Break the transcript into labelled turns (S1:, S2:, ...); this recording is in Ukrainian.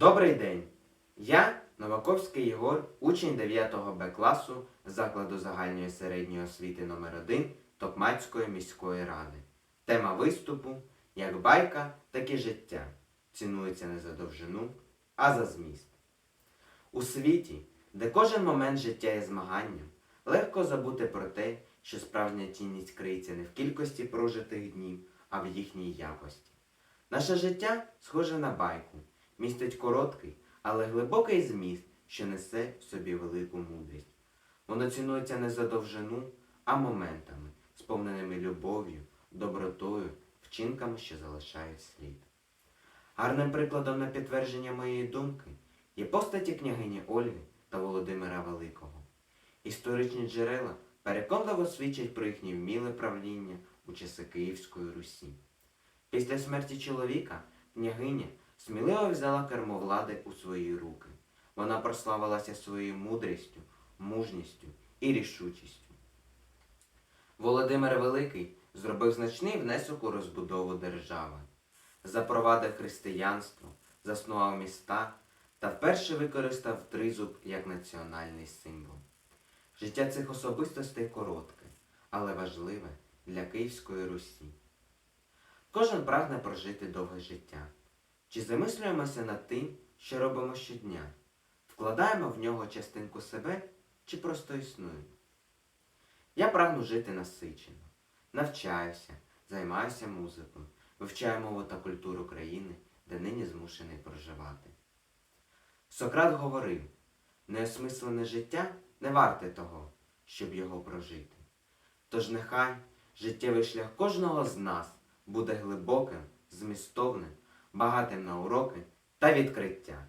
S1: Добрий день! Я Новаковський Єгор, учень 9 Б класу закладу загальної середньої освіти номер 1 Токмацької міської ради. Тема виступу як байка, так і життя. Цінується не за довжину, а за зміст. У світі, де кожен момент життя є змаганням, легко забути про те, що справжня цінність криється не в кількості прожитих днів, а в їхній якості. Наше життя схоже на байку, містить короткий, але глибокий зміст, що несе в собі велику мудрість. Воно цінується не за довжину, а моментами, сповненими любов'ю, добротою, вчинками, що залишають слід. Гарним прикладом на підтвердження моєї думки є постаті княгині Ольги та Володимира Великого. Історичні джерела переконливо свідчать про їхнє вміле правління у часи Київської Русі. Після смерті чоловіка княгиня сміливо взяла кермо влади у свої руки. Вона прославилася своєю мудрістю, мужністю і рішучістю. Володимир Великий зробив значний внесок у розбудову держави, запровадив християнство, заснував міста та вперше використав тризуб як національний символ. Життя цих особистостей коротке, але важливе для Київської Русі. Кожен прагне прожити довге життя. Чи замислюємося над тим, що робимо щодня? Вкладаємо в нього частинку себе чи просто існуємо? Я прагну жити насичено, навчаюся, займаюся музикою, вивчаю мову та культуру країни, де нині змушений проживати. Сократ говорив, неосмислене життя не варте того, щоб його прожити. Тож нехай життєвий шлях кожного з нас буде глибоким, змістовним, багатим на уроки та відкриття.